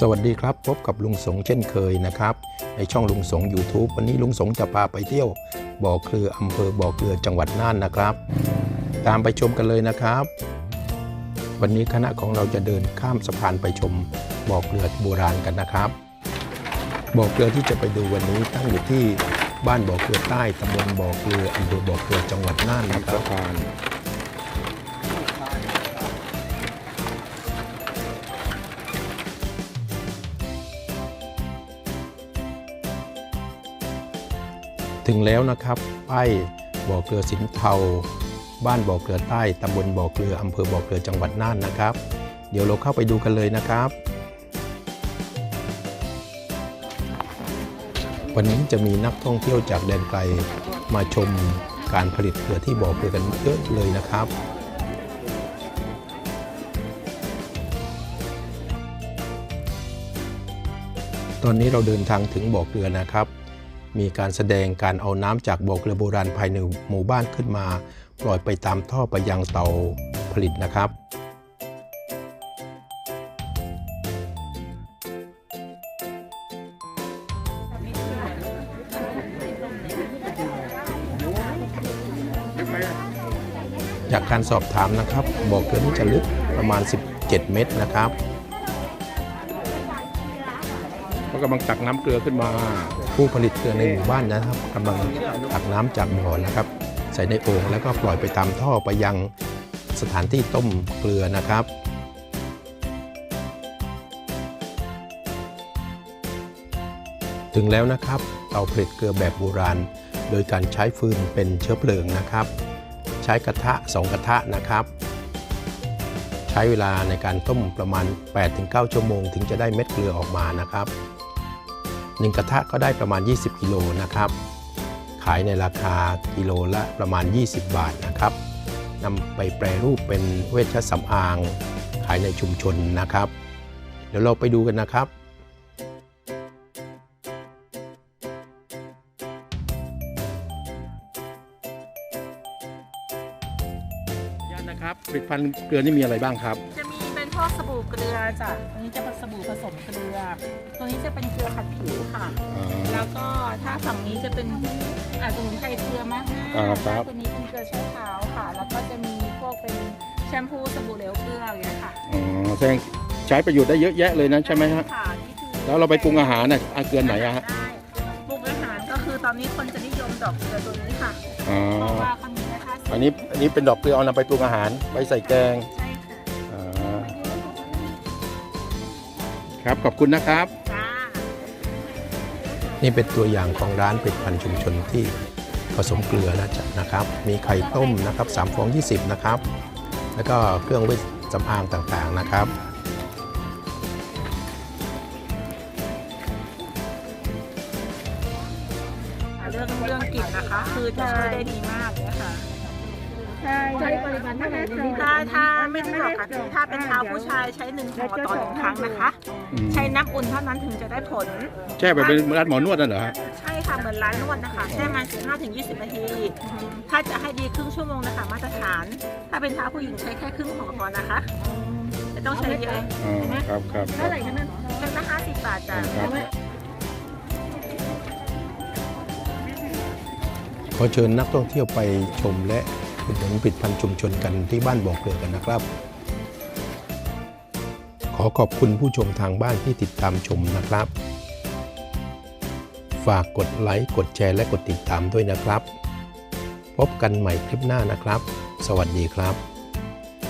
สวัสดีครับพบกับลุงสงเช่นเคยนะครับ ในช่องลุงสง YouTube วันนี้ลุงสงจะพาไปเที่ยวบ่อเกลืออำเภอบ่อเกลือจังหวัดน่านนะครับ ตามไปชมกันเลยนะครับ วันนี้คณะของเราจะเดินข้ามสะพานไปชมบ่อเกลือโบราณกันนะครับบ่อเกลือที่จะไปดูวันนี้ตั้งอยู่ที่บ้านบ่อเกลือใต้ตำบลบ่อเกลืออำเภอบ่อเกลือจังหวัดน่านนะครับ ถึงแล้วนะครับ ป้ายบ่อเกลือสินเทา บ้านบ่อเกลือใต้ตำบลบ่อเกลืออำเภอบ่อเกลือจังหวัดน่านนะครับ เดี๋ยวเราเข้าไปดูกันเลยนะครับ วันนี้จะมีนักท่องเที่ยวจากแดนไกลมาชมการผลิตเกลือที่บ่อเกลือกันเยอะเลยนะครับตอนนี้เราเดินทางถึงบ่อเกลือนะครับ มีการแสดงการเอาน้ำจากบ่อเกลือโบราณภายในหมู่บ้านขึ้นมา ปล่อยไปตามท่อไปยังเตาผลิตนะครับจากการสอบถามนะครับบ่อเกลือนี้จะลึกประมาณ 17 เมตรนะครับ เขากำลังตักน้ำเกลือขึ้นมา ผู้ผลิตเกลือในหมู่บ้านนะครับกำลังตักน้ำจากบ่อนะครับ ใส่ในโอ่งแล้วก็ปล่อยไปตามท่อไปยังสถานที่ต้มเกลือนะครับ ถึงแล้วนะครับเตาผลิตเกลือแบบโบราณ โดยการใช้ฟืนเป็นเชื้อเพลิงนะครับ ใช้กระทะ2กระทะนะครับ ใช้เวลาในการต้มประมาณ 8-9 ชั่วโมง ถึงจะได้เม็ดเกลือออกมานะครับ 1 กระทะก็ได้ประมาณ 20 กิโลนะครับ ขายในราคากิโลละประมาณ 20 บาทนะครับนำไปแปรรูปเป็นเวชสำอาง ขายในชุมชนนะครับ เดี๋ยวเราไปดูกันนะครับย่านนะครับผลิตภัณฑ์เกลือนี่มีอะไรบ้างครับ จะ มีเป็นพวกสบู่เกลือจ้ะตัวนี้จะเป็นสบู่ผสมเกลือ ตัวนี้จะเป็นเกลือขัดผิวค่ะ แล้วก็ถ้าฝั่งนี้จะเป็นอ่าสมุนไพรเกลือมากอ่าครับ ตัวนี้เป็นเกลือใช้เท้าค่ะ แล้วก็จะมีพวกเป็นแชมพูสบู่เหลวเกลืออย่างเงี้ยค่ะอ๋อแสดงใช้ประโยชน์ได้เยอะแยะเลยนะใช่ไหมฮะค่ะนี่คือแล้วเราไปปรุงอาหารน่ะเอาเกลือไหนอะฮะได้ปรุงอาหารก็คือตอนนี้คนจะนิยมดอกเกลือตัวนี้ค่ะอ๋อเพราะว่าเขามีนะคะอันนี้อันนี้เป็นดอกเกลือเอานำไปปรุงอาหารไปใส่แกง ใช่ ครับขอบคุณนะครับจ้านี่เป็นตัวอย่างของร้านผลิตภัณฑ์ชุมชนที่ผสมเกลือนะจ๊ะนะครับ มีไข่ต้มนะครับ3ฟอง 20 นะครับ แล้วก็เครื่องเวชสำอางต่างๆนะครับเรื่องเรื่องกลิ่นนะคะ คือจะช่วยได้ดีมากเลยค่ะ ถ้าถ้าไม่สะดวกค่ะถ้าเป็นเท้าผู้ชายใช้หนึ่งห่อต่อหนึ่งครั้งนะคะ อืมใช้น้ำอุ่นเท่านั้นถึงจะได้ผล แช่แบบเป็นร้านหมอนวดนั่นเหรอฮะใช่ค่ะเหมือนร้านนวดนะคะแช่มา15ถึง20 นาที ถ้าจะให้ดีครึ่งชั่วโมงนะคะมาตรฐาน ถ้าเป็นเท้าผู้หญิงใช้แค่ครึ่งห่อพอนะคะไม่ต้องใช้เยอะอ๋อครับครับเท่าไหร่กันนั่นเป็นละ50บาทจ้ะครับ ขอเชิญนักท่องเที่ยวไปชมและ อุดหนุนผลิตภัณฑ์ชุมชนกันที่บ้านบ่อเกลือกันนะครับ ขอขอบคุณผู้ชมทางบ้านที่ติดตามชมนะครับ ฝากกดไลค์กดแชร์และกดติดตามด้วยนะครับ พบกันใหม่คลิปหน้านะครับ สวัสดีครับ